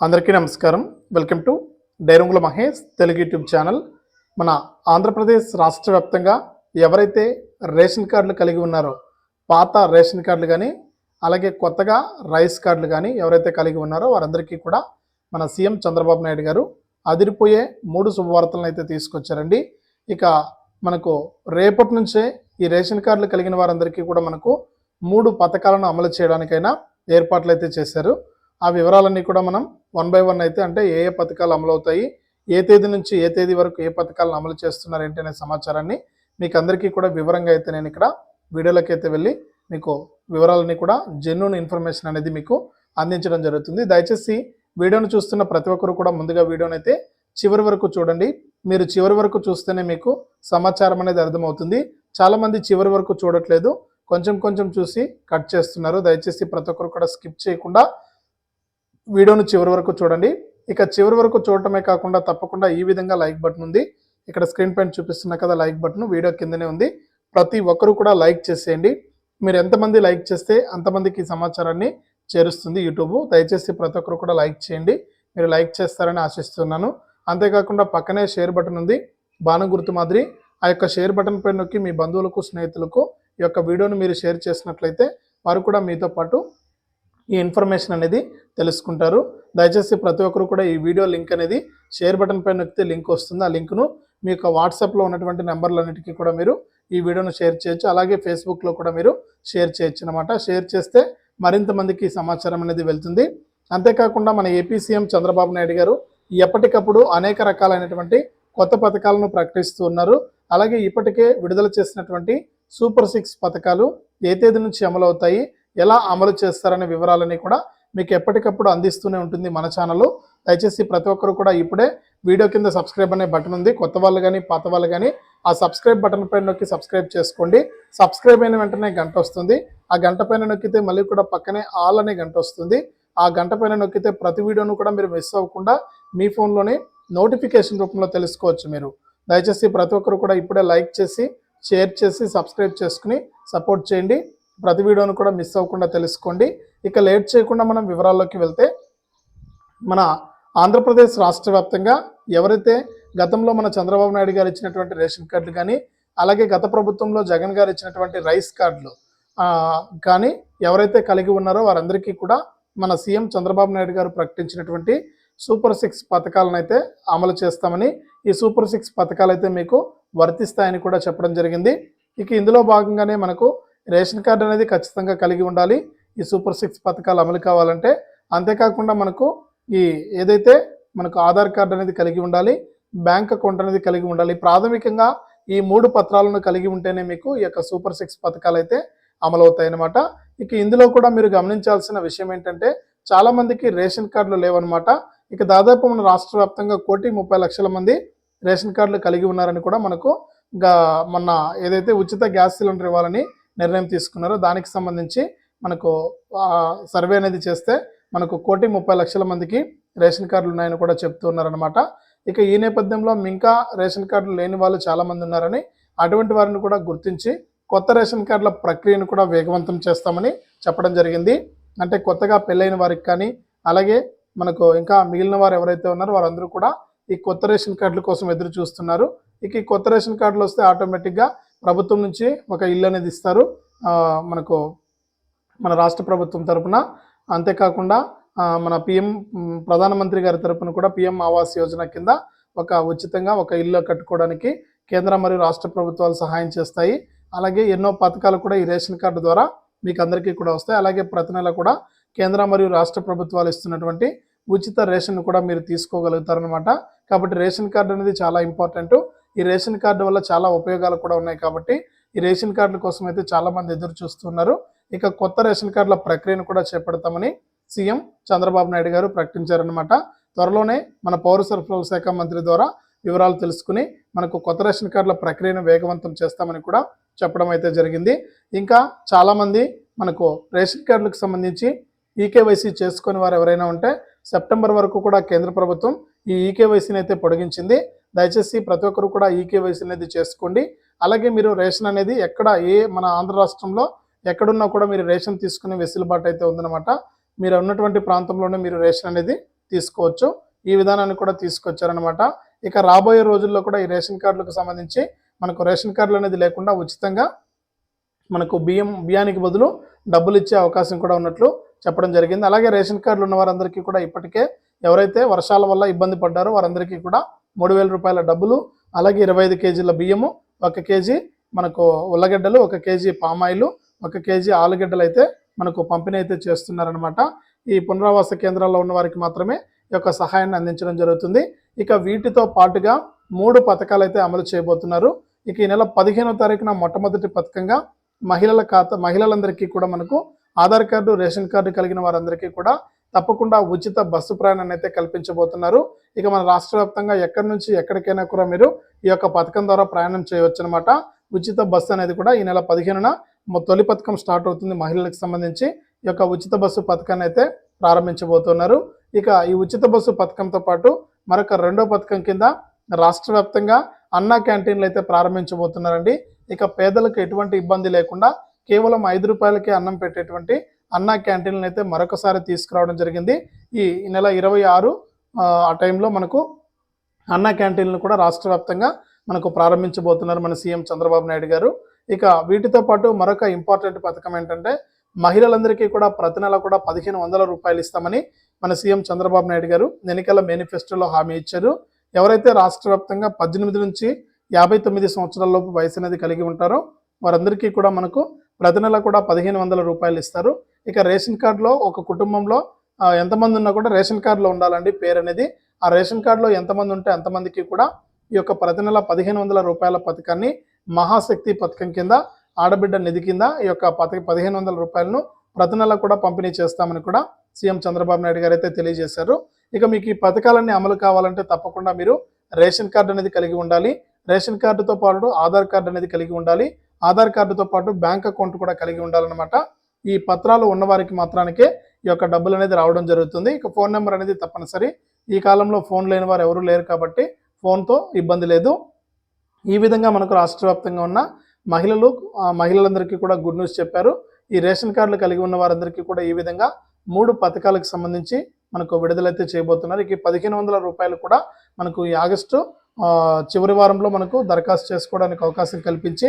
అందరికీ నమస్కారం. Welcome to డైరంగుల Mahesh Telugu YouTube channel. మన ఆంధ్రప్రదేశ్ రాష్ట్ర వ్యాప్తంగా ఎవరైతే రేషన్ కార్డులు కలిగి ఉన్నారో పాత రేషన్ కార్డులు కానీ అలాగే కొత్తగా రైస్ కార్డులు కానీ ఎవరైతే కలిగి ఉన్నారో వారందరికీ కూడా మన సీఎం చంద్రబాబు నాయుడు గారు అదిరిపోయే మూడు శుభవార్తలను అయితే తీసుకొచ్చారండి. ఇక మనకు రేపటి నుంచే ఈ రేషన్ కార్డులు కలిగిన వారందరికీ కూడా మనకు మూడు పథకాలను అమలు చేయడానికైనా ఏర్పాట్లు అయితే చేశారు. ఆ వివరాలన్నీ కూడా మనం వన్ బై వన్ అయితే అంటే ఏ ఏ పథకాలు అమలు అవుతాయి ఏ తేదీ నుంచి ఏ తేదీ వరకు ఏ పథకాలను అమలు చేస్తున్నారు ఏంటి అనే సమాచారాన్ని మీకు అందరికీ కూడా వివరంగా అయితే నేను ఇక్కడ వీడియోలోకి అయితే వెళ్ళి మీకు వివరాలన్నీ కూడా జెన్యున్ ఇన్ఫర్మేషన్ అనేది మీకు అందించడం జరుగుతుంది. దయచేసి వీడియోను చూస్తున్న ప్రతి ఒక్కరు కూడా ముందుగా వీడియోని అయితే చివరి వరకు చూడండి. మీరు చివరి వరకు చూస్తేనే మీకు సమాచారం అనేది అర్థమవుతుంది. చాలామంది చివరి వరకు చూడట్లేదు. కొంచెం కొంచెం చూసి కట్ చేస్తున్నారు. దయచేసి ప్రతి ఒక్కరు కూడా స్కిప్ చేయకుండా వీడియోను చివరి వరకు చూడండి. ఇక చివరి వరకు చూడటమే కాకుండా తప్పకుండా ఈ విధంగా లైక్ బటన్ ఉంది. ఇక్కడ స్క్రీన్ పైన చూపిస్తున్న కదా లైక్ బటన్ వీడియో కిందనే ఉంది. ప్రతి ఒక్కరు కూడా లైక్ చేసేయండి. మీరు ఎంతమంది లైక్ చేస్తే అంతమందికి సమాచారాన్ని చేరుస్తుంది యూట్యూబ్. దయచేసి ప్రతి ఒక్కరు కూడా లైక్ చేయండి. మీరు లైక్ చేస్తారని ఆశిస్తున్నాను. అంతేకాకుండా పక్కనే షేర్ బటన్ ఉంది. బాణం గుర్తు మాదిరి. ఆ యొక్క షేర్ బటన్ పై నొక్కి మీ బంధువులకు స్నేహితులకు ఈ యొక్క వీడియోను మీరు షేర్ చేసినట్లయితే వారు కూడా మీతో పాటు ఈ ఇన్ఫర్మేషన్ అనేది తెలుసుకుంటారు. దయచేసి ప్రతి ఒక్కరు కూడా ఈ వీడియో లింక్ అనేది షేర్ బటన్ పైన నొక్కితే లింక్ వస్తుంది. ఆ లింక్ను మీ యొక్క వాట్సాప్లో ఉన్నటువంటి నెంబర్లన్నిటికీ కూడా మీరు ఈ వీడియోను షేర్ చేయొచ్చు. అలాగే ఫేస్బుక్లో కూడా మీరు షేర్ చేయొచ్చు అనమాట షేర్ చేస్తే మరింత మందికి సమాచారం అనేది వెళ్తుంది. అంతేకాకుండా మన ఏపీ సీఎం చంద్రబాబు నాయుడు గారు ఎప్పటికప్పుడు అనేక రకాలైనటువంటి కొత్త పథకాలను ప్రకటిస్తూ ఉన్నారు. అలాగే ఇప్పటికే విడుదల చేసినటువంటి సూపర్ సిక్స్ పథకాలు ఏ తేదీ నుంచి అమలు అవుతాయి ఎలా అమలు చేస్తారనే వివరాలని కూడా మీకు ఎప్పటికప్పుడు అందిస్తూనే ఉంటుంది మన ఛానల్. దయచేసి ప్రతి ఒక్కరు కూడా ఇప్పుడే వీడియో కింద సబ్స్క్రైబ్ అనే బటన్ ఉంది. కొత్త వాళ్ళు కానీ పాత వాళ్ళు కానీ ఆ సబ్స్క్రైబ్ బటన్ పైన నొక్కి సబ్స్క్రైబ్ చేసుకోండి. సబ్స్క్రైబ్ అయిన వెంటనే గంట వస్తుంది. ఆ గంట పైన నొక్కితే మళ్ళీ కూడా పక్కనే ఆల్ అనే గంట వస్తుంది. ఆ గంట పైన నొక్కితే ప్రతి వీడియోను కూడా మీరు మిస్ అవ్వకుండా మీ ఫోన్లోనే నోటిఫికేషన్ రూపంలో తెలుసుకోవచ్చు మీరు. దయచేసి ప్రతి ఒక్కరు కూడా ఇప్పుడే లైక్ చేసి షేర్ చేసి సబ్స్క్రైబ్ చేసుకుని సపోర్ట్ చేయండి. ప్రతి వీడియోను కూడా మిస్ అవ్వకుండా తెలుసుకోండి. ఇక లేట్ చేయకుండా మనం వివరాల్లోకి వెళ్తే మన ఆంధ్రప్రదేశ్ రాష్ట్ర వ్యాప్తంగా ఎవరైతే గతంలో మన చంద్రబాబు నాయుడు గారు ఇచ్చినటువంటి రేషన్ కార్డులు కానీ అలాగే గత ప్రభుత్వంలో జగన్ గారు ఇచ్చినటువంటి రైస్ కార్డులు కానీ ఎవరైతే కలిగి ఉన్నారో వారందరికీ కూడా మన సీఎం చంద్రబాబు నాయుడు గారు ప్రకటించినటువంటి సూపర్ సిక్స్ పథకాలను అయితే అమలు చేస్తామని ఈ సూపర్ సిక్స్ పథకాలు అయితే మీకు వర్తిస్తాయని కూడా చెప్పడం జరిగింది. ఇక ఇందులో భాగంగానే మనకు రేషన్ కార్డు అనేది ఖచ్చితంగా కలిగి ఉండాలి. ఈ సూపర్ సిక్స్ పథకాలు అమలు కావాలంటే అంతేకాకుండా మనకు ఈ ఏదైతే మనకు ఆధార్ కార్డు అనేది కలిగి ఉండాలి బ్యాంక్ అకౌంట్ అనేది కలిగి ఉండాలి ప్రాథమికంగా ఈ మూడు పత్రాలను కలిగి ఉంటేనే మీకు ఈ యొక్క సూపర్ సిక్స్ పథకాలు అయితే అమలవుతాయి అన్నమాట ఇక ఇందులో కూడా మీరు గమనించాల్సిన విషయం ఏంటంటే చాలామందికి రేషన్ కార్డులు లేవన్నమాట. ఇక దాదాపు మన రాష్ట్ర వ్యాప్తంగా కోటి ముప్పై లక్షల మంది రేషన్ కార్డులు కలిగి ఉన్నారని కూడా మనకు గా మొన్న ఏదైతే ఉచిత గ్యాస్ సిలిండర్ ఇవ్వాలని నిర్ణయం తీసుకున్నారో దానికి సంబంధించి మనకు సర్వే అనేది చేస్తే మనకు కోటి ముప్పై లక్షల మందికి రేషన్ కార్డులు ఉన్నాయని కూడా చెప్తున్నారనమాట ఇక ఈ నేపథ్యంలో ఇంకా రేషన్ కార్డులు లేని వాళ్ళు చాలామంది ఉన్నారని అటువంటి వారిని కూడా గుర్తించి కొత్త రేషన్ కార్డుల ప్రక్రియను కూడా వేగవంతం చేస్తామని చెప్పడం జరిగింది. అంటే కొత్తగా పెళ్ళైన వారికి కానీ అలాగే మనకు ఇంకా మిగిలిన వారు ఎవరైతే ఉన్నారో వారందరూ కూడా ఈ కొత్త రేషన్ కార్డుల కోసం ఎదురు చూస్తున్నారు. ఇక ఈ కొత్త రేషన్ కార్డులు వస్తే ఆటోమేటిక్గా ప్రభుత్వం నుంచి ఒక ఇల్లు అనేది ఇస్తారు. మనకు మన రాష్ట్ర ప్రభుత్వం తరపున. అంతేకాకుండా మన పిఎం ప్రధానమంత్రి గారి తరపున కూడా పిఎం ఆవాస్ యోజన కింద ఒక ఉచితంగా ఒక ఇల్లు కట్టుకోవడానికి కేంద్ర మరియు రాష్ట్ర ప్రభుత్వాలు సహాయం చేస్తాయి. అలాగే ఎన్నో పథకాలు కూడా ఈ రేషన్ కార్డు ద్వారా మీకు అందరికీ కూడా వస్తాయి. అలాగే ప్రతి నెల కూడా కేంద్ర మరియు రాష్ట్ర ప్రభుత్వాలు ఇస్తున్నటువంటి ఉచిత రేషన్ కూడా మీరు తీసుకోగలుగుతారనమాట కాబట్టి రేషన్ కార్డు అనేది చాలా ఇంపార్టెంట్. ఈ రేషన్ కార్డు వల్ల చాలా ఉపయోగాలు కూడా ఉన్నాయి కాబట్టి ఈ రేషన్ కార్డుల కోసం అయితే చాలా మంది ఎదురు చూస్తున్నారు. ఇక కొత్త రేషన్ కార్డుల ప్రక్రియను కూడా చేపడతామని సీఎం చంద్రబాబు నాయుడు గారు ప్రకటించారనమాట త్వరలోనే మన పౌర సరఫరాల శాఖ మంత్రి ద్వారా వివరాలు తెలుసుకుని మనకు కొత్త రేషన్ కార్డుల ప్రక్రియను వేగవంతం చేస్తామని కూడా చెప్పడం అయితే జరిగింది. ఇంకా చాలామంది మనకు రేషన్ కార్డులకు సంబంధించి ఈకేవైసీ చేసుకుని వారు ఎవరైనా ఉంటే సెప్టెంబర్ వరకు కూడా కేంద్ర ప్రభుత్వం ఈ ఈకేవైసీని అయితే పొడిగించింది. దయచేసి ప్రతి ఒక్కరు కూడా ఈకేవైసీ అనేది చేసుకోండి. అలాగే మీరు రేషన్ అనేది ఎక్కడ ఏ మన ఆంధ్ర రాష్ట్రంలో ఎక్కడున్నా కూడా మీరు రేషన్ తీసుకునే వెసులుబాటు అయితే ఉందన్నమాట. మీరు ఉన్నటువంటి ప్రాంతంలోనే మీరు రేషన్ అనేది తీసుకోవచ్చు. ఈ విధానాన్ని కూడా తీసుకొచ్చారనమాట ఇక రాబోయే రోజుల్లో కూడా ఈ రేషన్ కార్డులకు సంబంధించి మనకు రేషన్ కార్డులు అనేది లేకుండా ఉచితంగా మనకు బియ్యం బియ్యానికి బదులు డబ్బులు ఇచ్చే అవకాశం కూడా ఉన్నట్లు చెప్పడం జరిగింది. అలాగే రేషన్ కార్డులు ఉన్న వారందరికీ కూడా ఇప్పటికే ఎవరైతే వర్షాల వల్ల ఇబ్బంది పడ్డారో వారందరికీ కూడా మూడు వేల రూపాయల డబ్బులు అలాగే ఇరవై ఐదు కేజీల బియ్యము ఒక కేజీ మనకు ఉల్లగడ్డలు ఒక కేజీ పామాయిలు ఒక కేజీ ఆలుగడ్డలు అయితే మనకు పంపిణీ అయితే చేస్తున్నారనమాట ఈ పునరావాస కేంద్రాల్లో ఉన్న వారికి మాత్రమే ఈ యొక్క సహాయాన్ని అందించడం జరుగుతుంది. ఇక వీటితో పాటుగా మూడు పథకాలు అయితే అమలు చేయబోతున్నారు. ఇక ఈ నెల పదిహేనో తారీఖున మొట్టమొదటి పథకంగా మహిళల ఖాతా మహిళలందరికీ కూడా మనకు ఆధార్ కార్డు రేషన్ కార్డు కలిగిన వారందరికీ కూడా తప్పకుండా ఉచిత బస్సు ప్రయాణాన్ని అయితే కల్పించబోతున్నారు. ఇక మన రాష్ట్ర వ్యాప్తంగా ఎక్కడి నుంచి ఎక్కడికైనా కూడా మీరు ఈ యొక్క పథకం ద్వారా ప్రయాణం చేయవచ్చు అనమాట ఉచిత బస్సు అనేది కూడా ఈ నెల పదిహేనున తొలి పథకం స్టార్ట్ అవుతుంది. మహిళలకు సంబంధించి ఈ యొక్క ఉచిత బస్సు పథకాన్ని అయితే ప్రారంభించబోతున్నారు. ఇక ఈ ఉచిత బస్సు పథకంతో పాటు మరొక రెండో పథకం కింద రాష్ట్ర వ్యాప్తంగా అన్నా క్యాంటీన్లు అయితే ప్రారంభించబోతున్నారండి. ఇక పేదలకు ఎటువంటి ఇబ్బంది లేకుండా కేవలం ఐదు రూపాయలకే అన్నం పెట్టేటువంటి అన్నా క్యాంటీన్లను అయితే మరొకసారి తీసుకురావడం జరిగింది. ఈ నెల ఇరవై ఆరు ఆ టైంలో మనకు అన్నా క్యాంటీన్లు కూడా రాష్ట్ర వ్యాప్తంగా మనకు ప్రారంభించబోతున్నారు మన సీఎం చంద్రబాబు నాయుడు గారు. ఇక వీటితో పాటు మరొక ఇంపార్టెంట్ పథకం ఏంటంటే మహిళలందరికీ కూడా ప్రతి నెల కూడా పదిహేను వందల రూపాయలు ఇస్తామని మన సీఎం చంద్రబాబు నాయుడు గారు ఎన్నికల మేనిఫెస్టోలో హామీ ఇచ్చారు. ఎవరైతే రాష్ట్ర వ్యాప్తంగా పద్దెనిమిది నుంచి యాభై తొమ్మిది సంవత్సరాలలోపు వయసు అనేది కలిగి ఉంటారో వారందరికీ కూడా మనకు ప్రతి నెల కూడా పదిహేను వందల రూపాయలు ఇస్తారు. ఇక రేషన్ కార్డులో ఒక కుటుంబంలో ఎంతమంది ఉన్నా కూడా రేషన్ కార్డులో ఉండాలండి పేరు అనేది. ఆ రేషన్ కార్డులో ఎంతమంది ఉంటే అంతమందికి కూడా ఈ యొక్క ప్రతి నెల పదిహేను వందల రూపాయల పథకాన్ని మహాశక్తి పథకం కింద ఆడబిడ్డ నిధి కింద ఈ యొక్క పథక పదిహేను వందల రూపాయలను ప్రతి నెల కూడా పంపిణీ చేస్తామని కూడా సీఎం చంద్రబాబు నాయుడు గారు అయితే తెలియజేశారు. ఇక మీకు ఈ పథకాలన్నీ అమలు కావాలంటే తప్పకుండా మీరు రేషన్ కార్డు అనేది కలిగి ఉండాలి. రేషన్ కార్డుతో పాటు ఆధార్ కార్డు అనేది కలిగి ఉండాలి. ఆధార్ కార్డుతో పాటు బ్యాంక్ అకౌంట్ కూడా కలిగి ఉండాలన్నమాట. ఈ పత్రాలు ఉన్నవారికి మాత్రానికే ఈ యొక్క డబ్బులు అనేది రావడం జరుగుతుంది. ఇక ఫోన్ నెంబర్ అనేది తప్పనిసరి. ఈ కాలంలో ఫోన్ లేని వారు ఎవరూ లేరు కాబట్టి ఫోన్తో ఇబ్బంది లేదు. ఈ విధంగా మనకు రాష్ట్ర వ్యాప్తంగా ఉన్న మహిళలు మహిళలందరికీ కూడా గుడ్ న్యూస్ చెప్పారు. ఈ రేషన్ కార్డులు కలిగి ఉన్న వారందరికీ కూడా ఈ విధంగా మూడు పథకాలకు సంబంధించి మనకు విడుదలైతే చేయబోతున్నారు. ఇక పదిహేను వందల రూపాయలు కూడా మనకు ఈ ఆగస్టు చివరి వారంలో మనకు దరఖాస్తు చేసుకోవడానికి అవకాశం కల్పించి